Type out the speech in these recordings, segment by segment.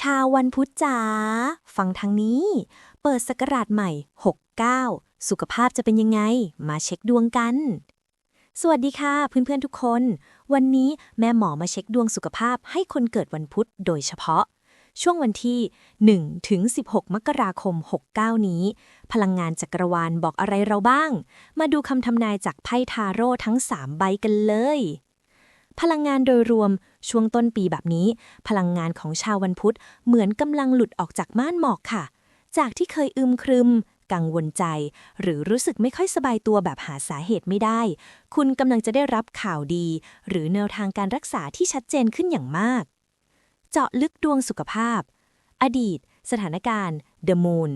ชาววันพุธจ๋าฟังทางนี้ เปิดสกราชใหม่ 69 สุขภาพจะเป็นยังไง มาเช็คดวงกัน สวัสดีค่ะเพื่อนๆทุกคน วันนี้แม่หมอมาเช็คดวงสุขภาพให้คนเกิดวันพุธโดยเฉพาะ ช่วงวันที่ 1 ถึง 16 มกราคม 69 นี้ พลังงานจักรวาลบอกอะไรเราบ้าง มาดูคำทำนายจากไพ่ทาโร่ทั้ง 3 ใบกันเลย พลังงานโดยรวมช่วงต้นปีแบบนี้ พลังงานของชาววันพุธเหมือนกำลังหลุดออกจากม่านหมอกค่ะ จากที่เคยอึมครึม กังวลใจ หรือรู้สึกไม่ค่อยสบายตัวแบบหาสาเหตุไม่ได้ คุณกำลังจะได้รับข่าวดี หรือแนวทางการรักษาที่ชัดเจนขึ้นอย่างมาก เจาะลึกดวงสุขภาพ อดีต สถานการณ์ The Moon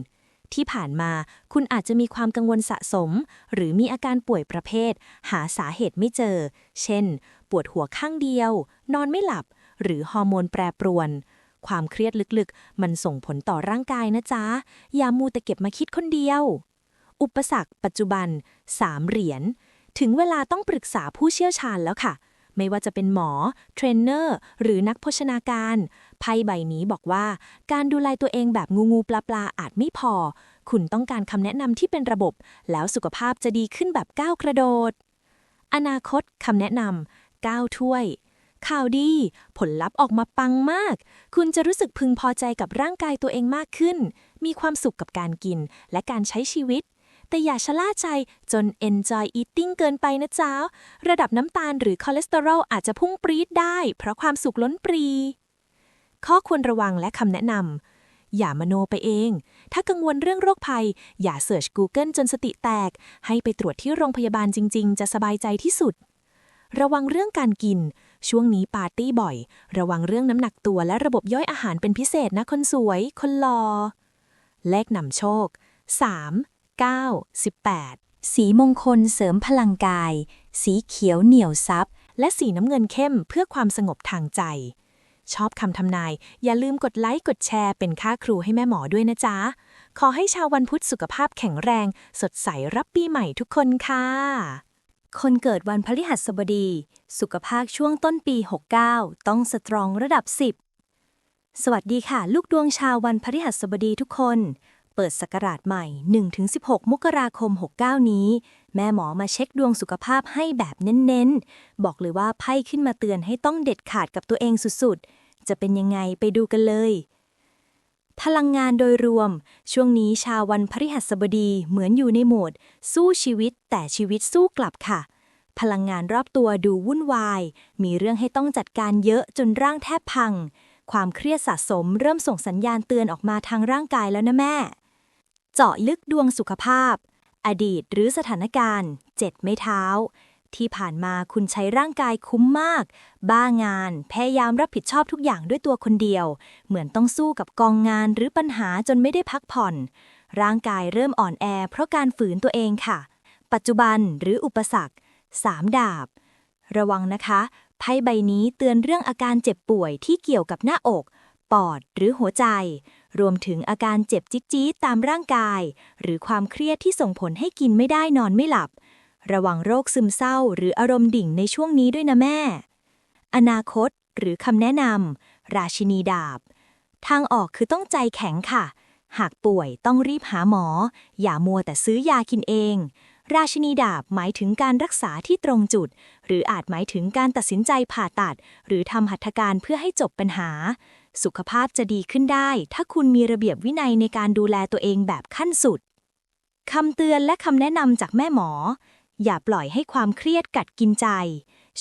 ที่ผ่านมาคุณอาจจะมีความกังวลสะสม หรือมีอาการป่วยประเภท หาสาเหตุไม่เจอ เช่น ปวดหัวข้างเดียว นอนไม่หลับ หรือฮอร์โมนแปรปรวน ความเครียดลึกๆ มันส่งผลต่อร่างกายนะจ๊ะ อย่ามูแต่เก็บมาคิดคนเดียว อุปสรรคปัจจุบัน 3 เหรียญ ถึงเวลาต้องปรึกษาผู้เชี่ยวชาญแล้วค่ะ ไม่ว่าจะเป็นหมอ เทรนเนอร์ หรือนักโภชนาการ ไพ่ใบนี้บอกว่า การดูแลตัวเองแบบงูงูปลาปลาอาจไม่พอ คุณต้องการคำแนะนำที่เป็นระบบ แล้วสุขภาพจะดีขึ้นแบบก้าวกระโดดอนาคตคำแนะนำก้าถ้วย ข่าวดี ผลลัพธ์ออกมาปังมาก คุณจะรู้สึกพึงพอใจกับร่างกายตัวเองมากขึ้น มีความสุขกับการกินและการใช้ชีวิต แต่อย่าชะล่าใจจน enjoy eating เกินไปนะจ๊ะระดับน้ำตาลหรือคอเลสเตอรอลอาจจะพุ่งปรี๊ดได้ เพราะความสุขล้นปรี ข้อควรระวังและคำแนะนำอย่ามโนไปเอง ถ้ากังวลเรื่องโรคภัย อย่าเสิร์ช Google จนสติแตก ให้ไปตรวจที่โรงพยาบาลจริง ๆ จะสบายใจที่สุด ระวังเรื่องการกิน ช่วงนี้ปาร์ตี้บ่อย ระวังเรื่องน้ำหนักตัวและระบบย่อยอาหารเป็นพิเศษนะคนสวย คนหลอเลขนำโชค 3 9 18 สีมงคลเสริมพลังกาย สีเขียวเหนียวซับและสีน้ำเงินเข้มเพื่อความสงบทางใจ ชอบคำทำนาย อย่าลืมกดไลค์กดแชร์เป็นค่าครูให้แม่หมอด้วยนะจ๊ะ ขอให้ชาววันพุธสุขภาพแข็งแรง สดใสรับปีใหม่ทุกคนค่ะ คนเกิดวันพฤหัสบดี สุขภาพช่วงต้นปี 69 ต้องสตรองระดับ 10 สวัสดีค่ะ ลูกดวงชาววันพฤหัสบดีทุกคน เปิดสกราชใหม่ 1-16 มกราคม 69 นี้ แม่หมอมาเช็คดวงสุขภาพให้แบบเน้นๆ บอกเลยว่าไพ่ขึ้นมาเตือนให้ต้องเด็ดขาดกับตัวเองสุดๆ จะเป็นยังไงไปดูกันเลย พลังงานโดยรวม ช่วงนี้ชาววันพฤหัสบดีเหมือนอยู่ในโหมด สู้ชีวิตแต่ชีวิตสู้กลับค่ะ พลังงานรอบตัวดูวุ่นวาย มีเรื่องให้ต้องจัดการเยอะจนร่างแทบพัง ความเครียดสะสมเริ่มส่งสัญญาณเตือนออกมาทางร่างกายแล้วนะแม่ เจาะลึกดวงสุขภาพ อดีตหรือสถานการณ์ เจ็ดไม่เท้า ที่ผ่านมาคุณใช้ร่างกายคุ้มมาก บ้างาน พยายามรับผิดชอบทุกอย่างด้วยตัวคนเดียว เหมือนต้องสู้กับกองงานหรือปัญหาจนไม่ได้พักผ่อน ร่างกายเริ่มอ่อนแอ เพราะการฝืนตัวเองค่ะ ปัจจุบันหรืออุปสรรคสามดาบ ระวังนะคะ ไพ่ใบนี้เตือนเรื่องอาการเจ็บป่วยที่เกี่ยวกับหน้าอก ปอดหรือหัวใจ รวมถึงอาการเจ็บจิ๊ดจี๊ดตามร่างกาย หรือความเครียดที่ส่งผลให้กินไม่ได้นอนไม่หลับ ระวังโรคซึมเศร้า หรืออารมณ์ดิ่งในช่วงนี้ด้วยนะแม่ อนาคตหรือคำแนะนำราชินีดาบ ทางออกคือต้องใจแข็งค่ะ หากป่วยต้องรีบหาหมอ อย่ามัวแต่ซื้อยากินเอง ราชินีดาบหมายถึงการรักษาที่ตรงจุด หรืออาจหมายถึงการตัดสินใจผ่าตัด หรือทำหัตถการเพื่อให้จบปัญหา สุขภาพจะดีขึ้นได้ ถ้าคุณมีระเบียบวินัยในการดูแลตัวเองแบบขั้นสุดคำเตือนและคำแนะนำจากแม่หมอ อย่าปล่อยให้ความเครียดกัดกินใจ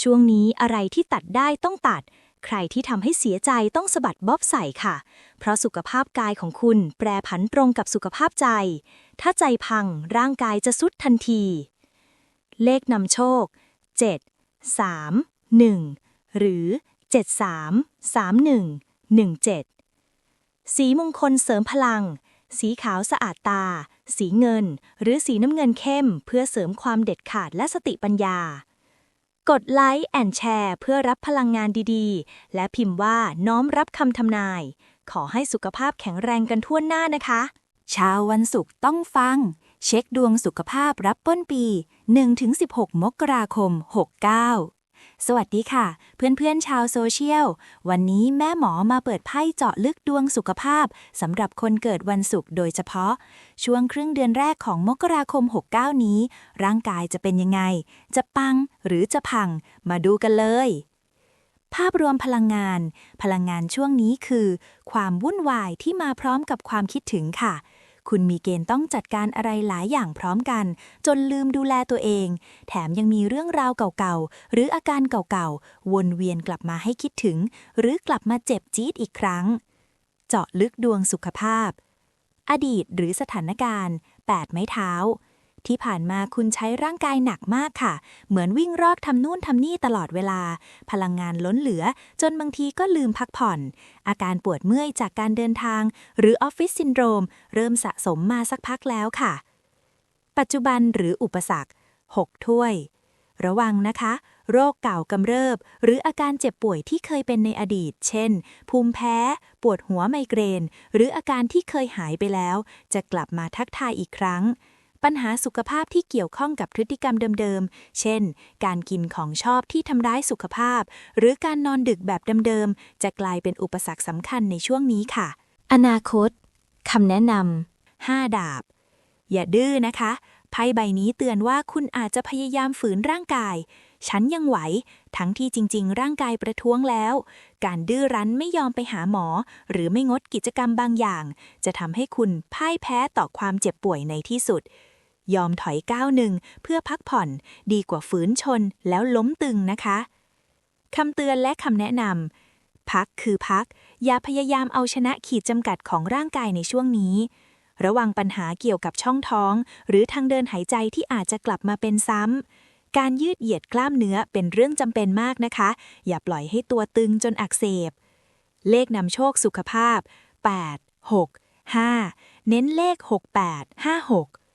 ช่วงนี้อะไรที่ตัดได้ต้องตัด ใครที่ทำให้เสียใจต้องสะบัดบ๊อบใส่ค่ะ เพราะสุขภาพกายของคุณแปรผันตรงกับสุขภาพใจ ถ้าใจพังร่างกายจะสุดทันที เลขนำโชค 7 3 1 หรือ 73 31 17 สีมงคลเสริมพลัง สีขาวสะอาดตา สีเงิน หรือสีน้ำเงินเข้ม เพื่อเสริมความเด็ดขาดและสติปัญญา กดไลค์แอนแชร์เพื่อรับพลังงานดีๆ และพิมพ์ว่าน้อมรับคำทำนาย ขอให้สุขภาพแข็งแรงกันทั่วหน้านะคะช้าวันศุกร์ต้องฟัง เช็คดวงสุขภาพรับต้นปี 1-16 มกราคม 69 สวัสดีค่ะ เพื่อนๆชาวโซเชียล วันนี้แม่หมอมาเปิดไพ่เจาะลึกดวงสุขภาพสำหรับคนเกิดวันศุกร์โดยเฉพาะ ช่วงครึ่งเดือนแรกของมกราคม 69 นี้ ร่างกายจะเป็นยังไง จะปังหรือจะพัง มาดูกันเลย ภาพรวมพลังงาน พลังงานช่วงนี้คือ ความวุ่นวายที่มาพร้อมกับความคิดถึงค่ะ คุณมีเกณฑ์ต้องจัดการอะไรหลายอย่างพร้อมกัน จนลืมดูแลตัวเอง แถมยังมีเรื่องราวเก่าๆ หรืออาการเก่าๆ วนเวียนกลับมาให้คิดถึง หรือกลับมาเจ็บจี๊ดอีกครั้ง เจาะลึกดวงสุขภาพ อดีตหรือสถานการณ์ 8 ไม้เท้า ที่ผ่านมาคุณใช้ร่างกายหนักมากค่ะ เหมือนวิ่งรอกทำนู่นทำนี่ตลอดเวลา พลังงานล้นเหลือ จนบางทีก็ลืมพักผ่อน อาการปวดเมื่อยจากการเดินทาง หรือออฟฟิศซินโดรม เริ่มสะสมมาสักพักแล้วค่ะ ปัจจุบันหรืออุปสรรค 6 ถ้วย ระวังนะคะ โรคเก่ากำเริบ หรืออาการเจ็บป่วยที่เคยเป็นในอดีต เช่น ภูมิแพ้ ปวดหัวไมเกรน หรืออาการที่เคยหายไปแล้ว จะกลับมาทักทายอีกครั้ง ปัญหาสุขภาพที่เกี่ยวข้องกับพฤติกรรมเดิมๆ เช่น การกินของชอบที่ทำร้ายสุขภาพ หรือการนอนดึกแบบเดิมๆ จะกลายเป็นอุปสรรคสำคัญในช่วงนี้ค่ะ อนาคตคำแนะน5ดาบ อย่าดื้อนะคะไพ่ใบนี้เตือนว่าคุณอาจจะพยายามฝืนร่างกาย ฉันยังไหว ทั้งที่จริง ๆ ร่างกายประท้วงแล้ว การดื้อรั้นไม่ยอมไปหาหมอ หรือไม่งดกิจกรรมบางอย่าง จะทำให้คุณพ่ายแพ้ต่อความเจ็บป่วยในที่สุด ยอมถอยก้าวหนึ่งเพื่อพักผ่อนดีกว่าฝืนชนแล้วล้มตึงนะคะคำเตือนและคำแนะนำพักคือพัก อย่าพยายามเอาชนะขีดจำกัดของร่างกายในช่วงนี้ ระวังปัญหาเกี่ยวกับช่องท้อง หรือทางเดินหายใจที่อาจจะกลับมาเป็นซ้ำ การยืดเหยียดกล้ามเนื้อเป็นเรื่องจำเป็นมากนะคะ อย่าปล่อยให้ตัวตึงจนอักเสบ เลขนำโชคสุขภาพ 8 6 5 เน้นเลข 68 56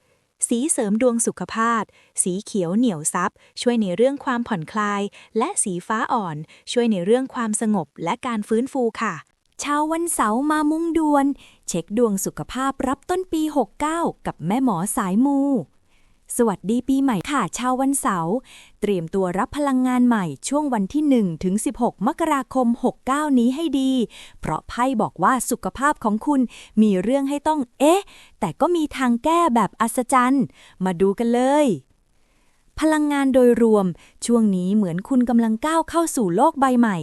สีเสริมดวงสุขภาพ สีเขียวเหนียวซับ ช่วยในเรื่องความผ่อนคลาย และสีฟ้าอ่อน ช่วยในเรื่องความสงบและการฟื้นฟูค่ะชาววันเสาร์มามุ่งดวน เช็คดวงสุขภาพรับต้นปี 69 กับแม่หมอสายมู สวัสดีปีใหม่ค่ะชาววันเสาร์เตรียมตัวรับพลังงานใหม่ช่วงวันที่ 1 ถึง 16 มกราคม 69 นี้ให้ดี เพราะไพ่บอกว่าสุขภาพของคุณมีเรื่องให้ต้อง เอ๊ะ แต่ก็มีทางแก้แบบอัศจรรย์ มาดูกันเลยพลังงานโดยรวม ช่วงนี้เหมือนคุณกำลังก้าวเข้าสู่โลกใบใหม่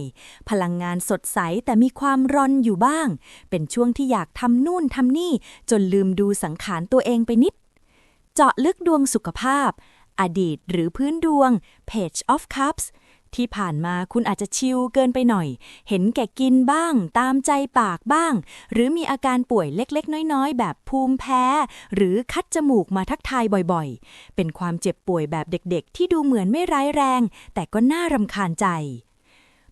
พลังงานสดใสแต่มีความรอนอยู่บ้าง เป็นช่วงที่อยากทำนู่นทำนี่ จนลืมดูสังขารตัวเองไปนิด จาะลึกดวงสุขภาพ อดีตหรือพื้นดวง Page of Cups ที่ผ่านมาคุณอาจจะชิลเกินไปหน่อย เห็นแก่กินบ้าง ตามใจปากบ้าง หรือมีอาการป่วยเล็กๆ น้อยๆ แบบภูมิแพ้ หรือคัดจมูกมาทักทายบ่อยๆ เป็นความเจ็บป่วยแบบเด็กๆ ที่ดูเหมือนไม่ร้ายแรง แต่ก็น่ารำคาญใจ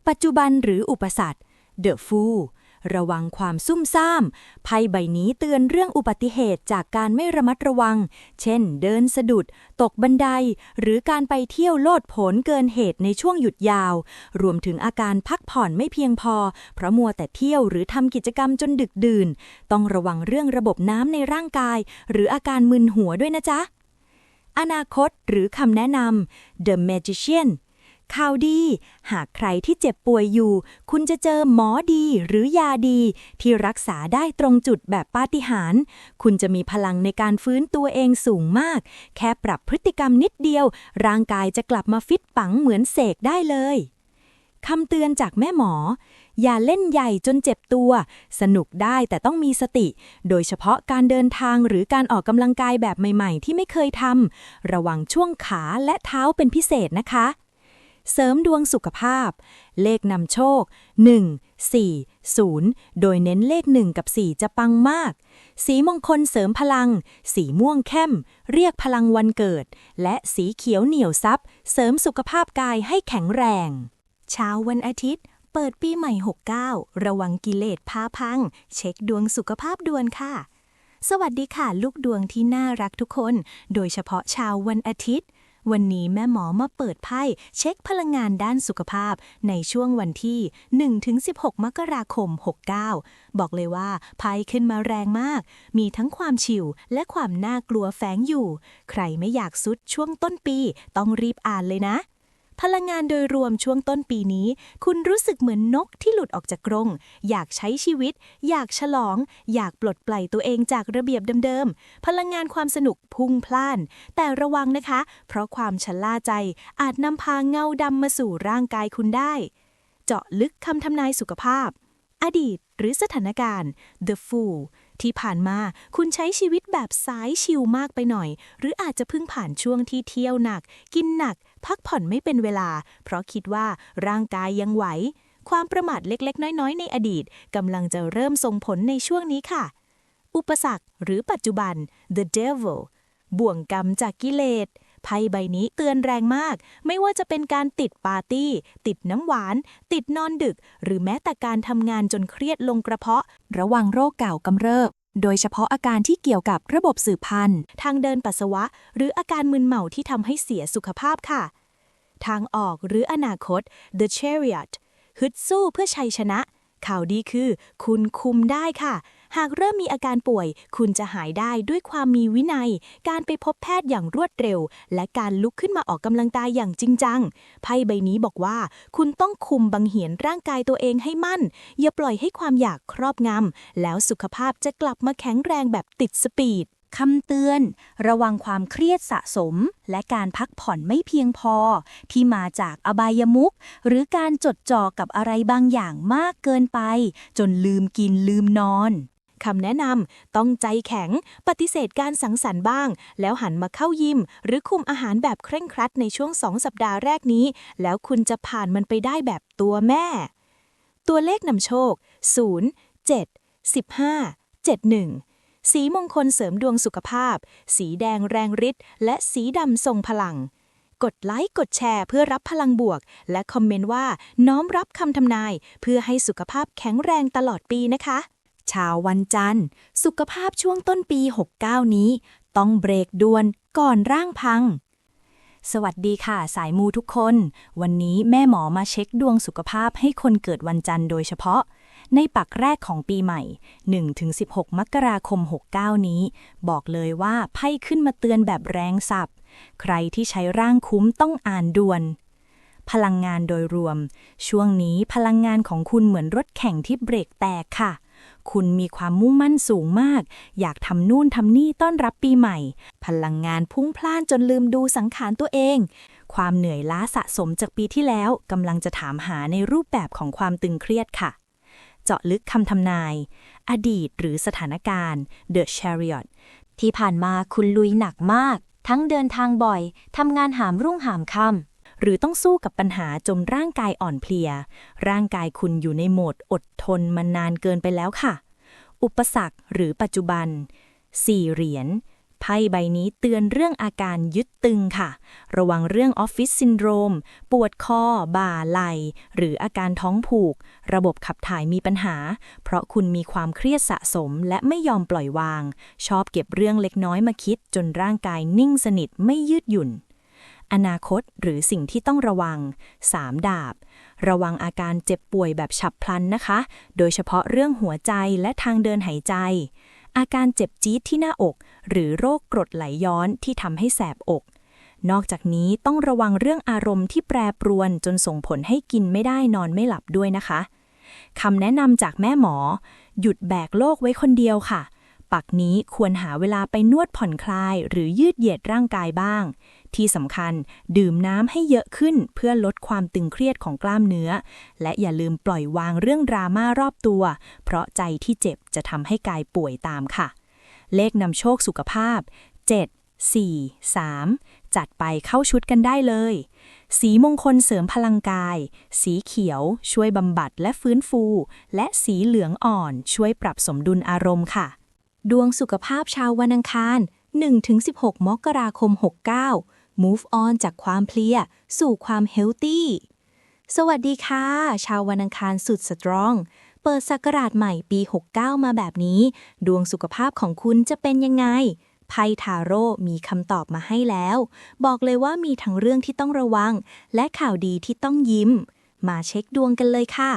ปัจจุบันหรืออุปสรรค The Fool ระวังความซุ่มซ่ามไพ่ใบนี้เตือนเรื่องอุบัติเหตุจากการไม่ระมัดระวัง เช่น เดินสะดุด ตกบันได หรือการไปเที่ยวโลดโผนเกินเหตุในช่วงหยุดยาว รวมถึงอาการพักผ่อนไม่เพียงพอ เพราะมัวแต่เที่ยวหรือทำกิจกรรมจนดึกดื่น ต้องระวังเรื่องระบบน้ำในร่างกาย หรืออาการมึนหัวด้วยนะจ๊ะ อนาคตหรือคำแนะนำ The Magician ข่าวดี หากใครที่เจ็บป่วยอยู่ คุณจะเจอหมอดีหรือยาดี ที่รักษาได้ตรงจุดแบบปาฏิหาริย์คุณจะมีพลังในการฟื้นตัวเองสูงมาก แค่ปรับพฤติกรรมนิดเดียว ร่างกายจะกลับมาฟิตปังเหมือนเสกได้เลยคำเตือนจากแม่หมอ อย่าเล่นใหญ่จนเจ็บตัว สนุกได้แต่ต้องมีสติ โดยเฉพาะการเดินทางหรือการออกกำลังกายแบบใหม่ ๆ ที่ไม่เคยทำระวังช่วงขาและเท้าเป็นพิเศษนะคะ เสริมดวงสุขภาพ เลขนำโชค 1 4 0 โดยเน้นเลข 1 กับ 4 จะปังมาก สีมงคลเสริมพลัง สีม่วงเข้ม เรียกพลังวันเกิด และสีเขียวเหนียวซับเสริมสุขภาพกายให้แข็งแรง เช้าวันอาทิตย์ เปิดปีใหม่ 69 ระวังกิเลสพาพัง เช็คดวงสุขภาพด่วนค่ะ สวัสดีค่ะ ลูกดวงที่น่ารักทุกคน โดยเฉพาะชาววันอาทิตย์ วันนี้แม่หมอมาเปิดไพ่เช็คพลังงานด้านสุขภาพในช่วงวันที่ 1-16 มกราคม 69 บอกเลยว่าไพ่ขึ้นมาแรงมาก มีทั้งความชิวและความน่ากลัวแฝงอยู่ ใครไม่อยากซุดช่วงต้นปีต้องรีบอ่านเลยนะ พลังงานโดยรวมช่วงต้นปีนี้ คุณรู้สึกเหมือนนกที่หลุดออกจากกรง อยากใช้ชีวิต อยากฉลอง อยากปลดปล่อยตัวเองจากระเบียบเดิมๆ พลังงานความสนุกพุ่งพล่าน แต่ระวังนะคะ เพราะความชะล่าใจอาจนำพาเงาดำมาสู่ร่างกายคุณได้ เจาะลึกคำทำนายสุขภาพ อดีตหรือสถานการณ์ The Fool ที่ผ่านมาคุณใช้ชีวิตแบบสายชิลมากไปหน่อย หรืออาจจะเพิ่งผ่านช่วงที่เที่ยวหนัก กินหนัก พักผ่อนไม่เป็นเวลา เพราะคิดว่าร่างกายยังไหว ความประมาทเล็กๆ น้อยๆ ในอดีตกำลังจะเริ่มส่งผลในช่วงนี้ค่ะ อุปสรรคหรือปัจจุบัน the devil บ่วงกรรมจากกิเลส ไพ่ใบนี้เตือนแรงมาก ไม่ว่าจะเป็นการติดปาร์ตี้ ติดน้ำหวาน ติดนอนดึก หรือแม้แต่การทำงานจนเครียดลงกระเพาะ ระวังโรคเก่ากำเริบโดยเฉพาะอาการที่เกี่ยวกับระบบสืบพันธุ์ ทางเดินปัสสาวะ หรืออาการมึนเมาที่ทำให้เสียสุขภาพค่ะ ทางออกหรืออนาคต The Chariot ฮึดสู้เพื่อชัยชนะ ข่าวดีคือ คุณคุมได้ค่ะ หากเริ่มมีอาการป่วย คุณจะหายได้ด้วยความมีวินัย การไปพบแพทย์อย่างรวดเร็ว และการลุกขึ้นมาออกกำลังกายอย่างจริงจัง ไพ่ใบนี้บอกว่า คุณต้องคุมบังเหียนร่างกายตัวเองให้มั่น อย่าปล่อยให้ความอยากครอบงำแล้วสุขภาพจะกลับมาแข็งแรงแบบติดสปีดคำเตือน ระวังความเครียดสะสม และการพักผ่อนไม่เพียงพอ ที่มาจากอบายมุขหรือการจดจ่อกับอะไรบางอย่างมากเกินไป จนลืมกินลืมนอน คำแนะนำต้องใจแข็ง ปฏิเสธการสังสรรค์บ้าง แล้วหันมาเข้ายิม หรือคุมอาหารแบบเคร่งครัดในช่วงสองสัปดาห์แรกนี้ แล้วคุณจะผ่านมันไปได้แบบตัวแม่ ตัวเลขนำโชค 0 7 15 71สีมงคลเสริมดวงสุขภาพ สีแดงแรงฤทธิ์ และสีดำทรงพลัง กดไลค์กดแชร์เพื่อรับพลังบวก และคอมเมนต์ว่า น้อมรับคำทำนาย เพื่อให้สุขภาพแข็งแรงตลอดปีนะคะ ชาววันจันทร์ สุขภาพช่วงต้นปี 69 นี้ ต้องเบรกด่วนก่อนร่างพัง สวัสดีค่ะ สายมูทุกคน วันนี้แม่หมอมาเช็คดวงสุขภาพให้คนเกิดวันจันทร์โดยเฉพาะ ในปักแรกของปีใหม่ 1-16 มกราคม 69 นี้ บอกเลยว่าไพ่ขึ้นมาเตือนแบบแรงสับ ใครที่ใช้ร่างคุ้มต้องอ่านด่วนพลังงานโดยรวม ช่วงนี้พลังงานของคุณเหมือนรถแข่งที่เบรกแตกค่ะ คุณมีความมุ่งมั่นสูงมาก อยากทำนู่นทำนี่ต้อนรับปีใหม่ พลังงานพุ่งพล่านจนลืมดูสังขารตัวเอง ความเหนื่อยล้าสะสมจากปีที่แล้วกำลังจะถามหาในรูปแบบของความตึงเครียดค่ะ เจาะลึกคำทำนาย อดีตหรือสถานการณ์ The Chariot ที่ผ่านมาคุณลุยหนักมาก ทั้งเดินทางบ่อยทำงานหามรุ่งหามค่ำ หรือต้องสู้กับปัญหาจมร่างกายอ่อนเพลีย ร่างกายคุณอยู่ในโหมดอดทนมานานเกินไปแล้วค่ะ อุปสรรคหรือปัจจุบันสี่เหรียญไพ่ใบนี้เตือนเรื่องอาการยึดตึงค่ะ ระวังเรื่องออฟฟิศซินโดรม ปวดคอ บ่าไหลหรืออาการท้องผูก ระบบขับถ่ายมีปัญหา เพราะคุณมีความเครียดสะสมและไม่ยอมปล่อยวาง ชอบเก็บเรื่องเล็กน้อยมาคิดจนร่างกายนิ่งสนิทไม่ยืดหยุ่น อนาคตหรือสิ่งที่ต้องระวัง 3 ดาบ ระวังอาการเจ็บป่วยแบบฉับพลันนะคะ โดยเฉพาะเรื่องหัวใจและทางเดินหายใจ อาการเจ็บจี๊ดที่หน้าอก หรือโรคกรดไหลย้อนที่ทำให้แสบอก นอกจากนี้ต้องระวังเรื่องอารมณ์ที่แปรปรวนจนส่งผลให้กินไม่ได้นอนไม่หลับด้วยนะคะคำแนะนำจากแม่หมอ หยุดแบกโลกไว้คนเดียวค่ะ ปักนี้ควรหาเวลาไปนวดผ่อนคลาย หรือยืดเหยียดร่างกายบ้าง ที่สำคัญดื่มน้ำให้เยอะขึ้นเพื่อลดความตึงเครียดของกล้ามเนื้อ และอย่าลืมปล่อยวางเรื่องดราม่ารอบตัว เพราะใจที่เจ็บจะทำให้กายป่วยตามค่ะ เลขนำโชคสุขภาพ 7 4 3 จัดไปเข้าชุดกันได้เลย สีมงคลเสริมพลังกาย สีเขียวช่วยบำบัดและฟื้นฟู และสีเหลืองอ่อนช่วยปรับสมดุลอารมณ์ค่ะ ดวงสุขภาพชาววันอังคาร1-16 มกราคม 69 move on จากความเพลีย สู่ความเฮลตี้สวัสดีค่ะ ชาววันอังคารสุดสตรอง เปิดศักราชใหม่ปี 69 มาแบบนี้ ดวงสุขภาพของคุณจะเป็นยังไงไพ่ทาโร่มีคำตอบมาให้แล้ว บอกเลยว่ามีทั้งเรื่องที่ต้องระวัง และข่าวดีที่ต้องยิ้ม มาเช็คดวงกันเลยค่ะ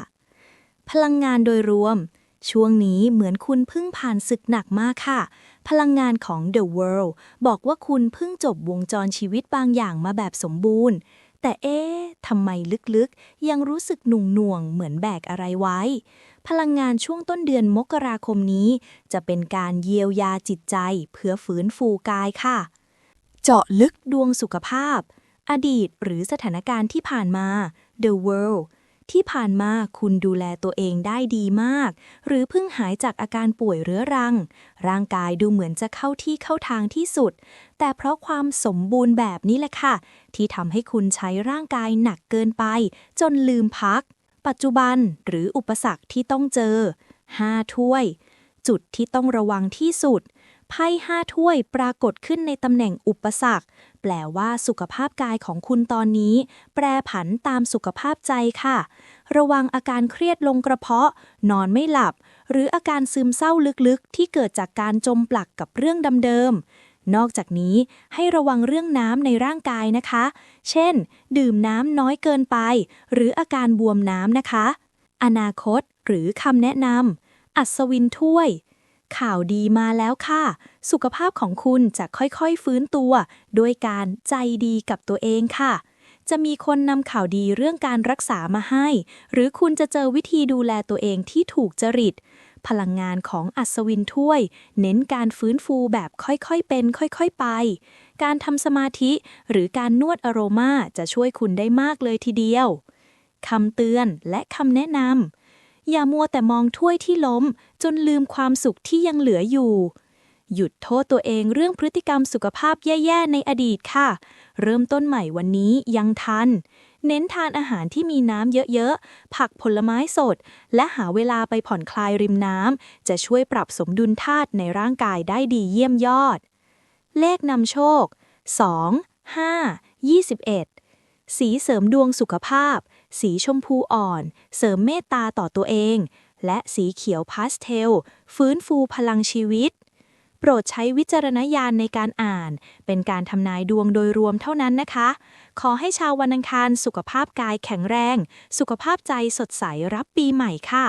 พลังงานโดยรวม ช่วงนี้เหมือนคุณเพิ่งผ่านศึกหนักมากค่ะ พลังงานของ The World บอกว่าคุณเพิ่งจบวงจรชีวิตบางอย่างมาแบบสมบูรณ์ แต่เอ๊ะทำไมลึกๆ ยังรู้สึกหน่วงๆเหมือนแบกอะไรไว้ พลังงานช่วงต้นเดือนมกราคมนี้ จะเป็นการเยียวยาจิตใจ เพื่อฟื้นฟูกายค่ะ เจาะลึกดวงสุขภาพ อดีตหรือสถานการณ์ที่ผ่านมา The World ที่ผ่านมาคุณดูแลตัวเองได้ดีมาก หรือเพิ่งหายจากอาการป่วยเรื้อรัง ร่างกายดูเหมือนจะเข้าที่เข้าทางที่สุด แต่เพราะความสมบูรณ์แบบนี้แหละค่ะ ที่ทำให้คุณใช้ร่างกายหนักเกินไป จนลืมพัก ปัจจุบันหรืออุปสรรคที่ต้องเจอ 5 ถ้วย จุดที่ต้องระวังที่สุด ไพ่ห้าถ้วยปรากฏขึ้นในตำแหน่งอุปสรรค แปลว่าสุขภาพกายของคุณตอนนี้ แปรผันตามสุขภาพใจค่ะ ระวังอาการเครียดลงกระเพาะ นอนไม่หลับ หรืออาการซึมเศร้าลึกๆ ที่เกิดจากการจมปลักกับเรื่องเดิมๆนอกจากนี้ให้ระวังเรื่องน้ำในร่างกายนะคะ เช่น ดื่มน้ำน้อยเกินไป หรืออาการบวมน้ำนะคะ อนาคต หรือคำแนะนำอัศวินถ้วย ข่าวดีมาแล้วค่ะ สุขภาพของคุณจะค่อยๆฟื้นตัว ด้วยการใจดีกับตัวเองค่ะ จะมีคนนำข่าวดีเรื่องการรักษามาให้ หรือคุณจะเจอวิธีดูแลตัวเองที่ถูกจริต พลังงานของอัศวินถ้วย เน้นการฟื้นฟูแบบค่อยๆเป็น ค่อยๆไป การทำสมาธิหรือการนวดอโรมาจะช่วยคุณได้มากเลยทีเดียวคำเตือนและคำแนะนำ อย่ามัวแต่มองถ้วยที่ล้ม จนลืมความสุขที่ยังเหลืออยู่ หยุดโทษตัวเองเรื่องพฤติกรรมสุขภาพแย่ๆในอดีตค่ะ เริ่มต้นใหม่วันนี้ยังทัน เน้นทานอาหารที่มีน้ำเยอะๆ ผักผลไม้สด และหาเวลาไปผ่อนคลายริมน้ำ จะช่วยปรับสมดุลธาตุในร่างกายได้ดีเยี่ยมยอด เลขนำโชค 2 5 21 สีเสริมดวงสุขภาพ สีชมพูอ่อน เสริมเมตตาต่อตัวเอง และสีเขียวพาสเทล ฟื้นฟูพลังชีวิต โปรดใช้วิจารณญาณในการอ่าน เป็นการทำนายดวงโดยรวมเท่านั้นนะคะ ขอให้ชาววันอังคารสุขภาพกายแข็งแรง สุขภาพใจสดใสรับปีใหม่ค่ะ